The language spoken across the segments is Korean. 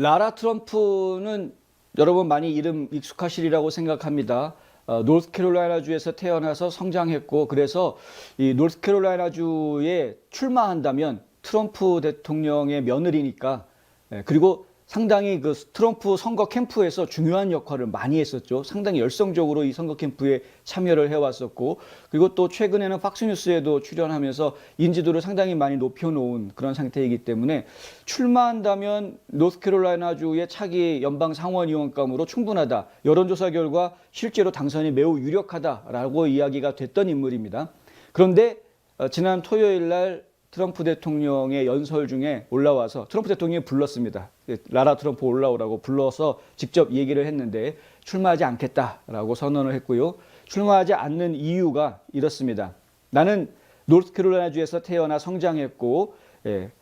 라라 트럼프는 여러분 많이 이름 익숙하시리라고 생각합니다. 어, 노스캐롤라이나주에서 태어나서 성장했고 그래서 이 노스캐롤라이나주에 출마한다면 트럼프 대통령의 며느리니까 예, 그리고 상당히 그 트럼프 선거 캠프에서 중요한 역할을 많이 했었죠. 상당히 열성적으로 이 선거 캠프에 참여를 해왔었고, 그리고 또 최근에는 팍스뉴스에도 출연하면서 인지도를 상당히 많이 높여놓은 그런 상태이기 때문에 출마한다면 노스캐롤라이나주의 차기 연방 상원의원감으로 충분하다. 여론조사 결과 실제로 당선이 매우 유력하다라고 이야기가 됐던 인물입니다. 그런데 어, 지난 토요일 날 트럼프 대통령의 연설 중에 올라와서 트럼프 대통령이 불렀습니다. 라라 트럼프 올라오라고 불러서 직접 얘기를 했는데 출마하지 않겠다라고 선언을 했고요. 출마하지 않는 이유가 이렇습니다. 나는 노스캐롤라이나주에서 태어나 성장했고 예,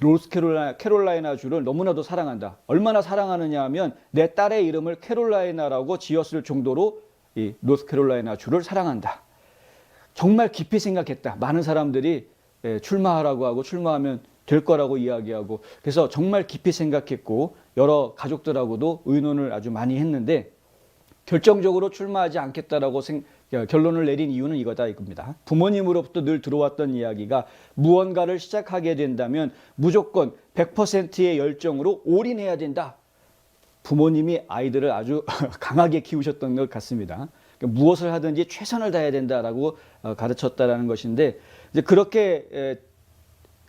노스캐롤라이나 캐롤라이나 주를 너무나도 사랑한다. 얼마나 사랑하느냐 하면 내 딸의 이름을 캐롤라이나라고 지었을 정도로 이 노스캐롤라이나 주를 사랑한다. 정말 깊이 생각했다. 많은 사람들이 예, 출마하라고 하고 출마하면 될 거라고 이야기하고 그래서 정말 깊이 생각했고 여러 가족들하고도 의논을 아주 많이 했는데 결정적으로 출마하지 않겠다라고 생- 어, 결론을 내린 이유는 이거다 이겁니다. 부모님으로부터 늘 들어왔던 이야기가 무언가를 시작하게 된다면 무조건 100%의 열정으로 올인해야 된다. 부모님이 아이들을 아주 강하게 키우셨던 것 같습니다. 그러니까 무엇을 하든지 최선을 다해야 된다라고 어, 가르쳤다라는 것인데 이제 그렇게 에,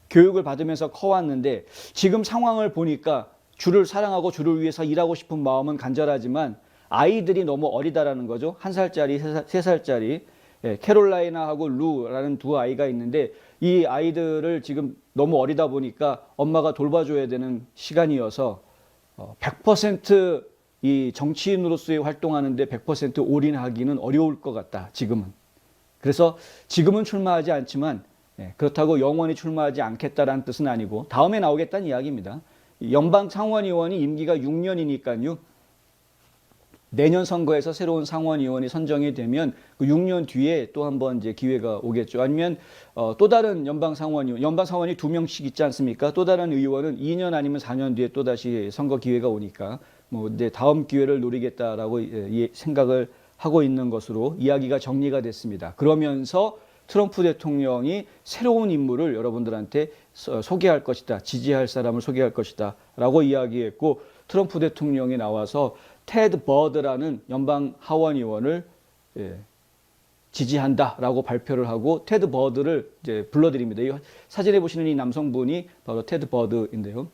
교육을 받으면서 커왔는데 지금 상황을 보니까 주를 사랑하고 주를 위해서 일하고 싶은 마음은 간절하지만 아이들이 너무 어리다라는 거죠. 한 살짜리, 세 살짜리 예, 캐롤라이나하고 루라는 두 아이가 있는데 이 아이들을 지금 너무 어리다 보니까 엄마가 돌봐줘야 되는 시간이어서 어, 100%이 정치인으로서의 활동하는데 100% 올인하기는 어려울 것 같다. 지금은. 그래서 지금은 출마하지 않지만 예, 그렇다고 영원히 출마하지 않겠다라는 뜻은 아니고 다음에 나오겠다는 이야기입니다. 이 연방 상원의원이 임기가 6년이니까요. 내년 선거에서 새로운 상원의원이 선정이 되면 그 6년 뒤에 또 한번 이제 기회가 오겠죠. 아니면 어, 또 다른 연방 상원의원, 연방 상원이 두 명씩 있지 않습니까? 또 다른 의원은 2년 아니면 4년 뒤에 또 다시 선거 기회가 오니까 뭐 이제 다음 기회를 노리겠다라고 예, 예, 생각을 하고 있는 것으로 이야기가 정리가 됐습니다. 그러면서 트럼프 대통령이 새로운 인물을 여러분들한테 소- 소개할 것이다. 지지할 사람을 소개할 것이다. 라고 이야기했고 트럼프 대통령이 나와서 테드 버드라는 연방 하원 의원을 예, 지지한다라고 발표를 하고 테드 버드를 이제 불러드립니다. 이 사진에 보시는 이 남성분이 바로 테드 버드인데요.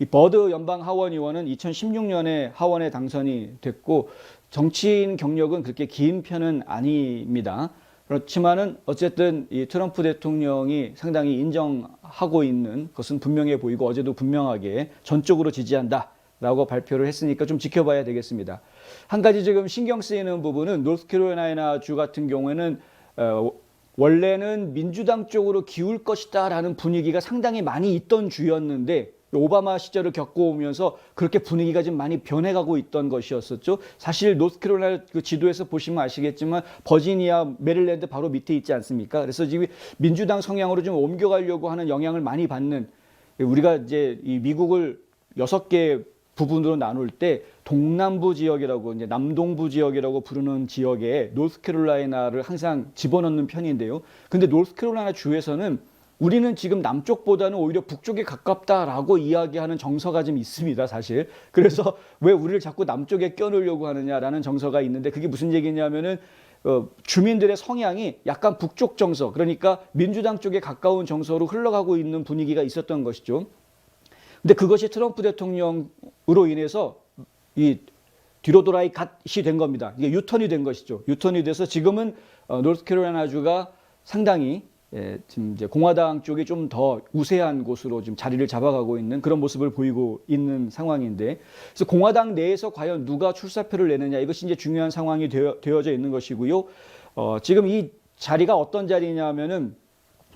이 버드 연방 하원 의원은 2016년에 하원에 당선이 됐고 정치인 경력은 그렇게 긴 편은 아닙니다. 그렇지만은 어쨌든 이 트럼프 대통령이 상당히 인정하고 있는 것은 분명해 보이고 어제도 분명하게 전적으로 지지한다 라고 발표를 했으니까 좀 지켜봐야 되겠습니다. 한 가지 지금 신경 쓰이는 부분은 노스캐롤라이나 주 같은 경우에는 어, 원래는 민주당 쪽으로 기울 것이다라는 분위기가 상당히 많이 있던 주였는데 오바마 시절을 겪어오면서 그렇게 분위기가 좀 많이 변해가고 있던 것이었었죠. 사실 노스캐롤라이나 그 지도에서 보시면 아시겠지만 버지니아, 메릴랜드 바로 밑에 있지 않습니까? 그래서 지금 민주당 성향으로 좀 옮겨가려고 하는 영향을 많이 받는 우리가 이제 이 미국을 여섯 개 부분으로 나눌 때 동남부 지역이라고 이제 남동부 지역이라고 부르는 지역에 노스캐롤라이나를 항상 집어넣는 편인데요. 근데 노스캐롤라이나 주에서는 우리는 지금 남쪽보다는 오히려 북쪽에 가깝다라고 이야기하는 정서가 좀 있습니다, 사실. 그래서 왜 우리를 자꾸 남쪽에 껴넣으려고 하느냐라는 정서가 있는데 그게 무슨 얘기냐면은 어, 주민들의 성향이 약간 북쪽 정서, 그러니까 민주당 쪽에 가까운 정서로 흘러가고 있는 분위기가 있었던 것이죠. 근데 그것이 트럼프 대통령으로 인해서 이 뒤로 돌아이 갓이 된 겁니다. 이게 유턴이 된 것이죠. 유턴이 돼서 지금은 어, 노스캐롤라이나주가 상당히 예, 지금 이제 공화당 쪽이 좀 더 우세한 곳으로 지금 자리를 잡아가고 있는 그런 모습을 보이고 있는 상황인데, 그래서 공화당 내에서 과연 누가 출사표를 내느냐 이것이 이제 중요한 상황이 되어, 되어져 있는 것이고요. 어, 지금 이 자리가 어떤 자리냐면은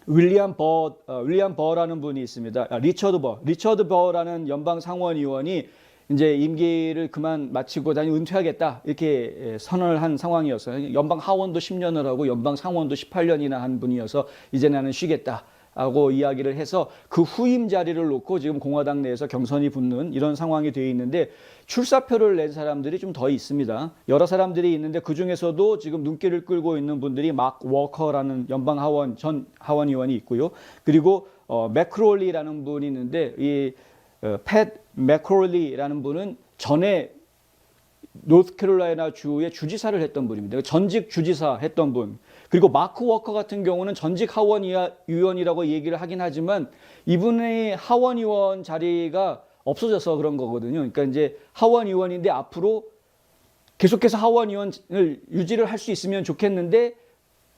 윌리엄 버, 어, 윌리엄 버라는 분이 있습니다. 아, 리처드 버, 리처드 버라는 연방 상원 의원이 이제 임기를 그만 마치고 다니 은퇴하겠다 이렇게 예, 선언을 한 상황이었어요. 연방 하원도 10년을 하고 연방 상원도 18년이나 한 분이어서 이제 나는 쉬겠다. 하고 이야기를 해서 그 후임 자리를 놓고 지금 공화당 내에서 경선이 붙는 이런 상황이 되어 있는데 출사표를 낸 사람들이 좀 더 있습니다. 여러 사람들이 있는데 그 중에서도 지금 눈길을 끌고 있는 분들이 막 워커라는 연방 하원 전 하원 의원이 있고요. 그리고 어, 맥크롤리라는 분이 있는데 이 팻 맥크롤리라는 분은 전에 노스캐롤라이나 주의 주지사를 했던 분입니다. 전직 주지사 했던 분. 그리고 마크 워커 같은 경우는 전직 하원 의원이라고 얘기를 하긴 하지만 이분의 하원 의원 자리가 없어져서 그런 거거든요. 그러니까 이제 하원 의원인데 앞으로 계속해서 하원 의원을 유지를 할 수 있으면 좋겠는데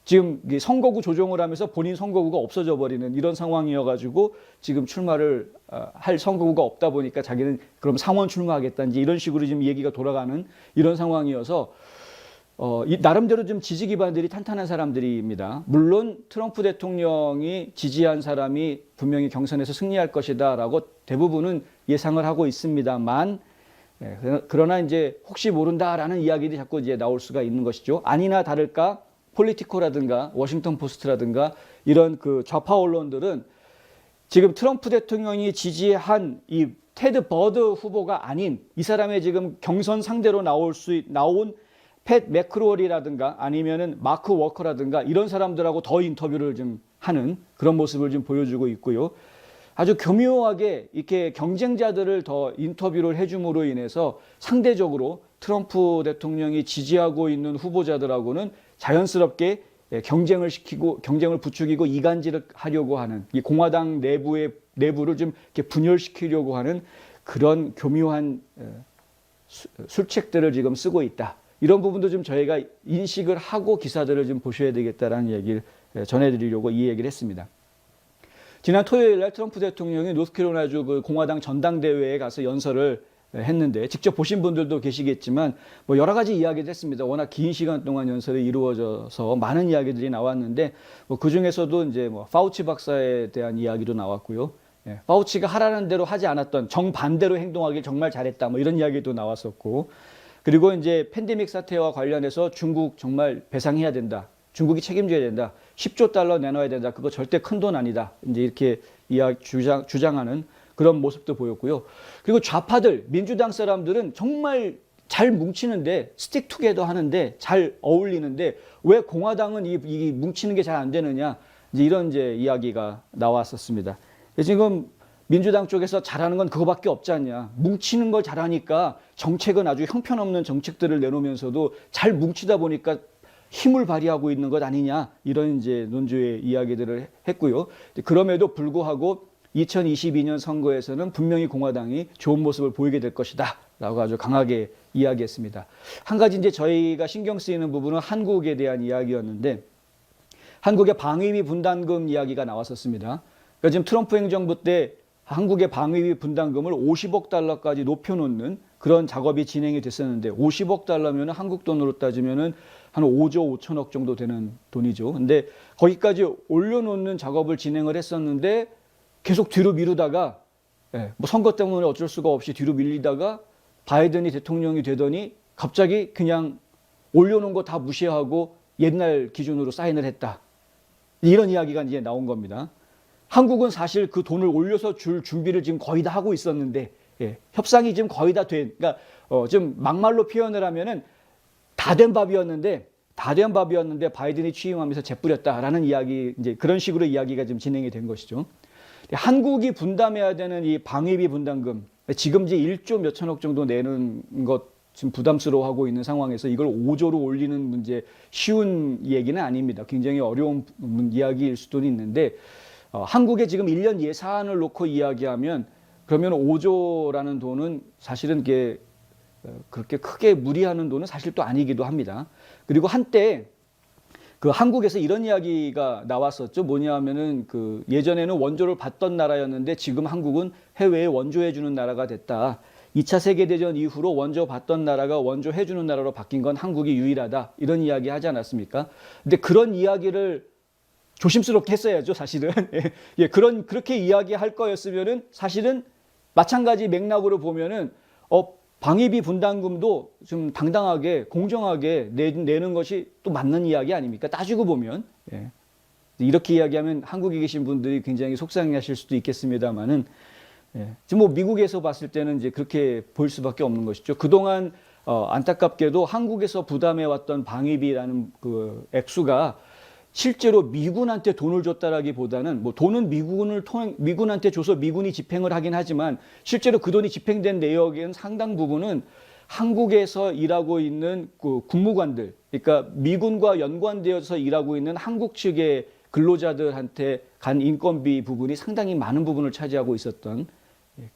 지금 선거구 조정을 하면서 본인 선거구가 없어져 버리는 이런 상황이어가지고 지금 출마를 어, 할 선거구가 없다 보니까 자기는 그럼 상원 출마하겠다는지 이런 식으로 지금 얘기가 돌아가는 이런 상황이어서 어, 이 나름대로 좀 지지 기반들이 탄탄한 사람들입니다. 물론 트럼프 대통령이 지지한 사람이 분명히 경선에서 승리할 것이다라고 대부분은 예상을 하고 있습니다만 예, 그러나 이제 혹시 모른다라는 이야기들이 자꾸 이제 나올 수가 있는 것이죠. 아니나 다를까 폴리티코라든가 워싱턴 포스트라든가 이런 그 좌파 언론들은 지금 트럼프 대통령이 지지한 이 테드 버드 후보가 아닌 이 사람의 지금 경선 상대로 나올 수 있- 나온 팻 매크롤이라든가 아니면은 마크 워커라든가 이런 사람들하고 더 인터뷰를 좀 하는 그런 모습을 좀 보여주고 있고요. 아주 교묘하게 이렇게 경쟁자들을 더 인터뷰를 해줌으로 인해서 상대적으로 트럼프 대통령이 지지하고 있는 후보자들하고는 자연스럽게 예, 경쟁을 시키고 경쟁을 부추기고 이간질을 하려고 하는 이 공화당 내부의 내부를 좀 이렇게 분열시키려고 하는 그런 교묘한 어, 수- 술책들을 지금 쓰고 있다. 이런 부분도 좀 저희가 인식을 하고 기사들을 좀 보셔야 되겠다라는 얘기를 예, 전해드리려고 이 얘기를 했습니다. 지난 토요일 날 트럼프 대통령이 노스캐롤라주 그 공화당 전당대회에 가서 연설을 했는데 직접 보신 분들도 계시겠지만 뭐 여러 가지 이야기를 했습니다. 워낙 긴 시간 동안 연설이 이루어져서 많은 이야기들이 나왔는데 뭐그 중에서도 이제 뭐 파우치 박사에 대한 이야기도 나왔고요. 예, 파우치가 하라는 대로 하지 않았던 정반대로 행동하길 정말 잘했다. 뭐 이런 이야기도 나왔었고 그리고 이제 팬데믹 사태와 관련해서 중국 정말 배상해야 된다. 중국이 책임져야 된다. 10조 달러 내놔야 된다. 그거 절대 큰 돈 아니다. 이제 이렇게 이야기 주장, 주장하는 그런 모습도 보였고요. 그리고 좌파들, 민주당 사람들은 정말 잘 뭉치는데 스틱 투게더 하는데 잘 어울리는데 왜 공화당은 이, 이 뭉치는 게 잘 안 되느냐 이제 이런 이제 이야기가 나왔었습니다. 지금 민주당 쪽에서 잘하는 건 그거밖에 없지 않냐. 뭉치는 걸 잘하니까 정책은 아주 형편없는 정책들을 내놓으면서도 잘 뭉치다 보니까 힘을 발휘하고 있는 것 아니냐 이런 이제 논조의 이야기들을 했고요. 그럼에도 불구하고 2022년 선거에서는 분명히 공화당이 좋은 모습을 보이게 될 것이다 라고 아주 강하게 이야기했습니다. 한 가지 이제 저희가 신경 쓰이는 부분은 한국에 대한 이야기였는데 한국의 방위비 분담금 이야기가 나왔었습니다. 그러니까 지금 트럼프 행정부 때 한국의 방위비 분담금을 50억 달러까지 높여놓는 그런 작업이 진행이 됐었는데 50억 달러면 한국 돈으로 따지면은 한 5조 5천억 정도 되는 돈이죠. 근데 거기까지 올려놓는 작업을 진행을 했었는데 계속 뒤로 미루다가 예, 뭐 선거 때문에 어쩔 수가 없이 뒤로 밀리다가 바이든이 대통령이 되더니 갑자기 그냥 올려놓은 거 다 무시하고 옛날 기준으로 사인을 했다. 이런 이야기가 이제 나온 겁니다. 한국은 사실 그 돈을 올려서 줄 준비를 지금 거의 다 하고 있었는데 예, 협상이 지금 거의 다 된, 그러니까 어, 좀 막말로 표현을 하면은 다 된 밥이었는데 다 된 밥이었는데 바이든이 취임하면서 재뿌렸다라는 이야기 이제 그런 식으로 이야기가 지금 진행이 된 것이죠. 한국이 분담해야 되는 이 방위비 분담금 지금 이제 1조 몇천억 정도 내는 것 지금 부담스러워하고 있는 상황에서 이걸 5조로 올리는 문제 쉬운 얘기는 아닙니다. 굉장히 어려운 문- 이야기일 수도 있는데 어, 한국의 지금 1년 예산을 놓고 이야기하면 그러면 5조라는 돈은 사실은 이게 어, 그렇게 크게 무리하는 돈은 사실 또 아니기도 합니다. 그리고 한때 그 한국에서 이런 이야기가 나왔었죠. 뭐냐면은 그 예전에는 원조를 받던 나라였는데 지금 한국은 해외에 원조해 주는 나라가 됐다. 2차 세계 대전 이후로 원조 받던 나라가 원조 해 주는 나라로 바뀐 건 한국이 유일하다. 이런 이야기 하지 않았습니까? 근데 그런 이야기를 조심스럽게 했어야죠, 사실은. 예, 예, 그런 그렇게 이야기 할 거였으면은 사실은 마찬가지 맥락으로 보면은 어 방위비 분담금도 좀 당당하게 공정하게 내, 내는 것이 또 맞는 이야기 아닙니까? 따지고 보면 예. 이렇게 이야기하면 한국에 계신 분들이 굉장히 속상해하실 수도 있겠습니다만은 예. 지금 뭐 미국에서 봤을 때는 이제 그렇게 보일 수밖에 없는 것이죠. 그동안 어, 안타깝게도 한국에서 부담해 왔던 방위비라는 그 액수가 실제로 미군한테 돈을 줬다라기보다는 뭐 돈은 미군을 통 미군한테 줘서 미군이 집행을 하긴 하지만 실제로 그 돈이 집행된 내역에는 상당 부분은 한국에서 일하고 있는 그 국무관들, 그러니까 미군과 연관되어서 일하고 있는 한국 측의 근로자들한테 간 인건비 부분이 상당히 많은 부분을 차지하고 있었던. 예.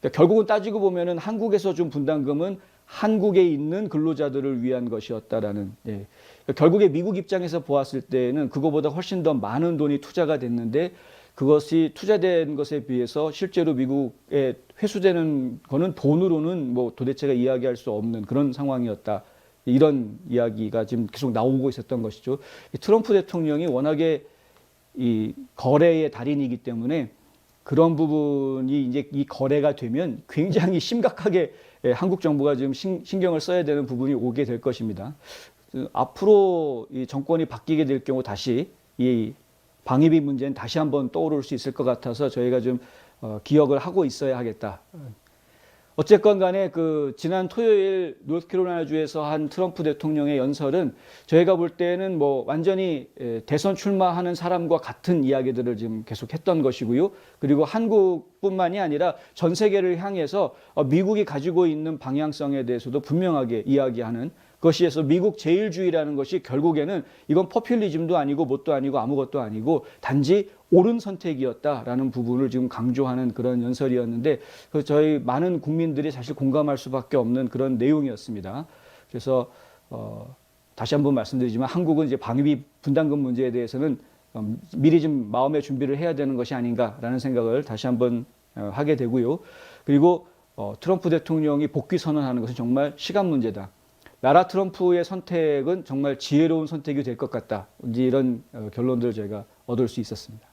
그러니까 결국은 따지고 보면은 한국에서 준 분담금은 한국에 있는 근로자들을 위한 것이었다라는. 예. 그러니까 결국에 미국 입장에서 보았을 때는 그거보다 훨씬 더 많은 돈이 투자가 됐는데 그것이 투자된 것에 비해서 실제로 미국에 회수되는 거는 돈으로는 뭐 도대체가 이야기할 수 없는 그런 상황이었다. 이런 이야기가 지금 계속 나오고 있었던 것이죠. 이 트럼프 대통령이 워낙에 이 거래의 달인이기 때문에 그런 부분이 이제 이 거래가 되면 굉장히 심각하게 예, 한국 정부가 지금 신, 신경을 써야 되는 부분이 오게 될 것입니다. 그 앞으로 이 정권이 바뀌게 될 경우 다시 이 방위비 문제는 다시 한번 떠오를 수 있을 것 같아서 저희가 좀 어, 기억을 하고 있어야 하겠다. 어쨌건 간에 그 지난 토요일 노스캐롤라이나주에서 한 트럼프 대통령의 연설은 저희가 볼 때는 뭐 완전히 에, 대선 출마하는 사람과 같은 이야기들을 지금 계속 했던 것이고요. 그리고 한국뿐만이 아니라 전 세계를 향해서 어, 미국이 가지고 있는 방향성에 대해서도 분명하게 이야기하는 것이어서 미국 제일주의라는 것이 결국에는 이건 포퓰리즘도 아니고 뭣도 아니고 아무것도 아니고 단지 옳은 선택이었다라는 부분을 지금 강조하는 그런 연설이었는데 그 저희 많은 국민들이 사실 공감할 수밖에 없는 그런 내용이었습니다. 그래서 어, 다시 한번 말씀드리지만 한국은 이제 방위비 분담금 문제에 대해서는 어, 미리 좀 마음의 준비를 해야 되는 것이 아닌가라는 생각을 다시 한번 어, 하게 되고요. 그리고 어, 트럼프 대통령이 복귀 선언하는 것은 정말 시간 문제다. 나라 트럼프의 선택은 정말 지혜로운 선택이 될 것 같다. 이런 어, 결론들을 저희가 얻을 수 있었습니다.